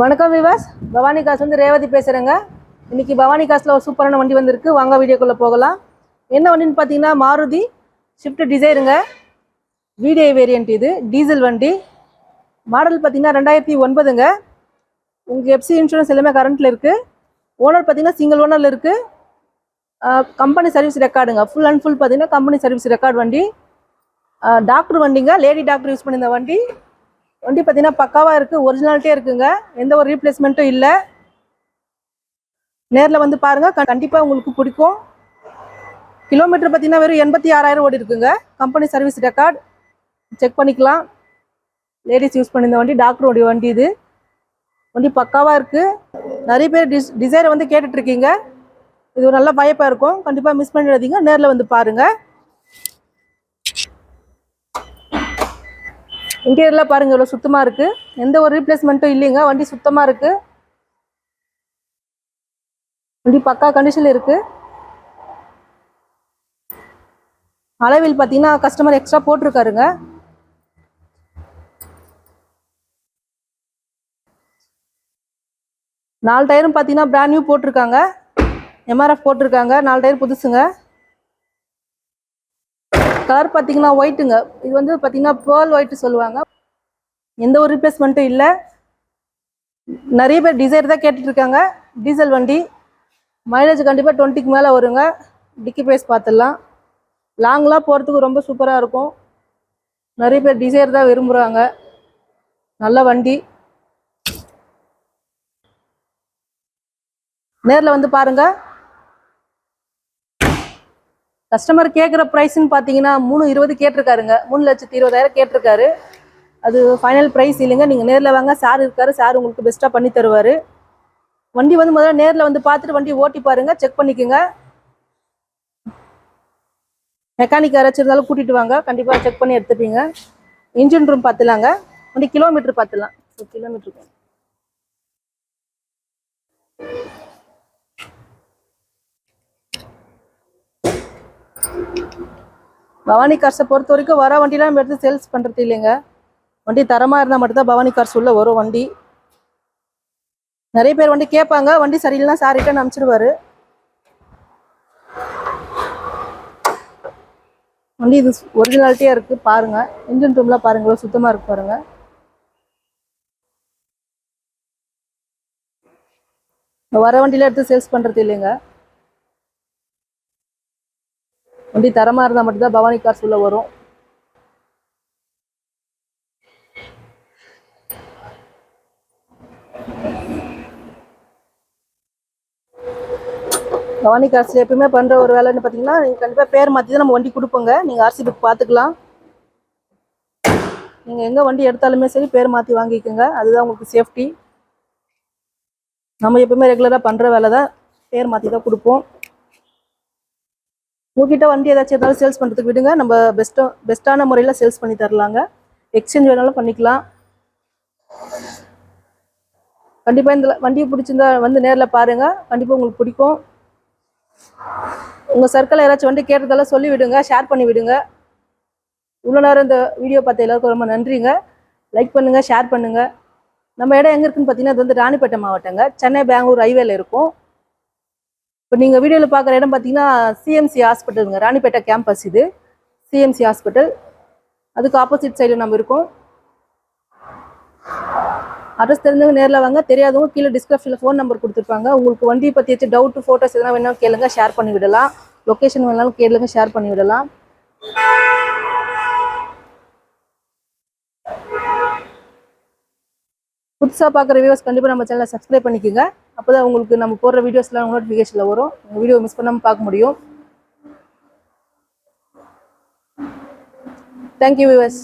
வணக்கம் விவாஸ் பவானி காசு வந்து ரேவதி பேசுகிறேங்க இன்றைக்கி பவானி காசில் ஒரு சூப்பரான வண்டி வந்திருக்கு. வாங்க வீடியோக்குள்ளே போகலாம். என்ன வண்டின்னு பார்த்தீங்கன்னா மாருதி ஷிஃப்ட் டிசைருங்க விடிஐ வேரியண்ட் இது. டீசல் வண்டி. மாடல் பார்த்தீங்கன்னா ரெண்டாயிரத்தி ஒன்பதுங்க. உங்கள் எஃப்சி இன்சூரன்ஸ் எல்லாமே கரண்ட்டில் இருக்குது ஓனர் பார்த்தீங்கன்னா சிங்கிள் ஓனரில் இருக்குது கம்பெனி சர்வீஸ் ரெக்கார்டுங்க ஃபுல் அண்ட் ஃபுல் பார்த்தீங்கன்னா கம்பெனி சர்வீஸ் ரெக்கார்டு வண்டி. டாக்டர் வண்டிங்க. லேடி டாக்டர் யூஸ் பண்ணியிருந்த வண்டி. வண்டி பார்த்தீங்கன்னா பக்காவாக இருக்குது ஒரிஜினாலிட்டியே இருக்குங்க. எந்த ஒரு ரீப்ளேஸ்மெண்ட்டும் இல்லை. நேரில் வந்து பாருங்கள் கண்டிப்பாக உங்களுக்கு பிடிக்கும். கிலோமீட்டர் பார்த்தீங்கன்னா வெறும் எண்பத்தி ஆறாயிரம் ஓடி இருக்குங்க. கம்பெனி சர்வீஸ் ரெக்கார்ட் செக் பண்ணிக்கலாம். லேடிஸ் யூஸ் பண்ணியிருந்த வண்டி டாக்டருடைய வண்டி இது. வண்டி பக்காவாக இருக்குது நிறைய பேர் டிஸ் டிசைரை வந்து கேட்டுட்ருக்கீங்க இது ஒரு நல்ல பயப்பாக இருக்கும். கண்டிப்பாக மிஸ் பண்ணிடாதீங்க. நேரில் வந்து பாருங்கள் இன்டீரியர்லாம் பாருங்க இவ்வளோ சுத்தமாக இருக்கு. எந்த ஒரு ரீப்ளேஸ்மெண்ட்டும் இல்லைங்க. வண்டி சுத்தமாக இருக்கு. வண்டி பக்கா கண்டிஷனில் இருக்கு. அளவில் பார்த்தீங்கன்னா கஸ்டமர் எக்ஸ்ட்ரா போட்டிருக்காருங்க. நாலு டயரும் பார்த்தீங்கன்னா பிராண்ட் நியூ போட்டிருக்காங்க. எம்ஆர்எஃப் போட்டிருக்காங்க. நாலு டயர் புதுசுங்க. கலர் பார்த்தீங்கன்னா ஒயிட்டுங்க இது வந்து பார்த்தீங்கன்னா பேர்ல் ஒயிட்டு சொல்லுவாங்க. எந்த ஒரு ரீப்ளேஸ்மெண்ட்டும் இல்லை. நிறைய பேர் டிசைர் தான் கேட்டுட்ருக்காங்க. டீசல் வண்டி. மைலேஜ் கண்டிப்பாக டுவெண்ட்டிக்கு மேலே வருங்க. டிக்கி பேஸ் பார்த்துடலாம் லாங்லாம் போகிறதுக்கு ரொம்ப சூப்பராக இருக்கும். நிறைய பேர் டிசைர் தான் விரும்புகிறாங்க நல்ல வண்டி. நேரில் வந்து பாருங்கள் கஸ்டமர் கேட்குற ப்ரைஸ்ன்னு பார்த்தீங்கன்னா மூணு இருபது கேட்டிருக்காருங்க. மூணு லட்சத்தி இருபதாயிரம் கேட்டிருக்காரு. அது ஃபைனல் ப்ரைஸ் இல்லைங்க. நீங்கள் நேரில் வாங்க. சார் இருக்காரு. சார் உங்களுக்கு பெஸ்ட்டாக பண்ணி தருவார். வண்டி வந்து முதல்ல நேரில் வந்து பார்த்துட்டு வண்டி ஓட்டி பாருங்க. செக் பண்ணிக்கோங்க. மெக்கானிக் யாராச்சும் இருந்தாலும் கூட்டிகிட்டு வாங்க. கண்டிப்பாக செக் பண்ணி எடுத்துப்பீங்க. இன்ஜின் ரூம் பார்த்துலாங்க வண்டி கிலோமீட்டர் பார்த்துலாம் கிலோமீட்டருக்கு பவானி கார்ஸை பொறுத்த வரைக்கும் வர வண்டிலாம் நம்ம எடுத்து சேல்ஸ் பண்ணுறது இல்லைங்க. வண்டி தரமாக இருந்தால் மட்டும்தான் பவானி கார்ஸ் உள்ள வரும் வண்டி. நிறைய பேர் வண்டி கேட்பாங்க வண்டி சரியில்லைனா சார் ரிட்டர்ன் அனுப்பிச்சிடுவாரு வண்டி இது ஒரிஜினாலிட்டியாக இருக்குது பாருங்கள் இன்ஜின் ரூம்லாம் பாருங்கள் சுத்தமாக இருக்கு பாருங்க. வர வண்டியில் எடுத்து சேல்ஸ் பண்ணுறது இல்லைங்க. வண்டி தரமாக இருந்தால் மட்டும்தான் பவானி கார்ஸ் உள்ள வரும். பவானி கார்ஸில் எப்பயுமே பண்ணுற ஒரு வேலைன்னு பார்த்தீங்கன்னா நீங்கள் கண்டிப்பாக பேர் மாற்றி தான் நம்ம வண்டி கொடுப்போங்க. நீங்கள் ஆர்சி புக் பார்த்துக்கலாம் நீங்கள் எங்கே வண்டி எடுத்தாலுமே சரி பேர் மாற்றி வாங்கிக்கோங்க. அதுதான் உங்களுக்கு சேஃப்டி நம்ம எப்பவுமே ரெகுலராக பண்ணுற வேலை தான். பேர் மாற்றி தான் கொடுப்போம். உங்ககிட்ட வண்டி ஏதாச்சும் இருந்தாலும் சேல்ஸ் பண்ணுறதுக்கு விடுங்க. நம்ம பெஸ்ட்டாக பெஸ்ட்டான முறையில் சேல்ஸ் பண்ணி தரலாங்க. எக்ஸ்சேஞ்ச் வேணாலும் பண்ணிக்கலாம். கண்டிப்பாக இந்த வண்டியை பிடிச்சிருந்தா வந்து நேரில் பாருங்கள் கண்டிப்பாக உங்களுக்கு பிடிக்கும். உங்கள் சர்க்கிளில் யாராச்சும் வண்டி கேட்டதெல்லாம் சொல்லி விடுங்க. ஷேர் பண்ணி விடுங்க. இவ்வளோ நேரம் இந்த வீடியோ பார்த்த எல்லாருக்கும் ரொம்ப நன்றிங்க. லைக் பண்ணுங்கள் ஷேர் பண்ணுங்கள் நம்ம இடம் எங்கே இருக்குன்னு பார்த்தீங்கன்னா அது வந்து ராணிப்பேட்டை மாவட்டங்க. சென்னை பெங்களூர் ஹைவேல இருக்கும். இப்போ நீங்கள் வீடியோவில் பார்க்குற இடம் பார்த்தீங்கன்னா சிஎம்சி ஹாஸ்பிட்டலுங்க ராணிப்பேட்டை கேம்பஸ் இது. CMC hospital. அதுக்கு ஆப்போசிட் சைடு நம்ம இருக்கோம். அட்ரஸ் தெரிஞ்சவங்க நேரில் வாங்க. தெரியாதவங்க கீழே டிஸ்கிரிப்ஷனில் ஃபோன் நம்பர் கொடுத்துருப்பாங்க. உங்களுக்கு வண்டியை பற்றி வச்சு டவுட் ஃபோட்டோஸ் எதனா வேணாலும் கேளுங்க ஷேர் பண்ணி விடலாம். லொக்கேஷன் வேணாலும் கேளுங்க ஷேர் பண்ணி விடலாம். புதுசாக பார்க்குற வியூவர்ஸ் கண்டிப்பாக நம்ம சேனலை சப்ஸ்கிரைப் பண்ணிக்கோங்க. அப்போ தான் உங்களுக்கு நம்ம போடுற வீடியோஸ்லாம் நோட்டிஃபிகேஷனில் வரும். உங்கள் வீடியோ மிஸ் பண்ணாமல் பார்க்க முடியும். Thank you viewers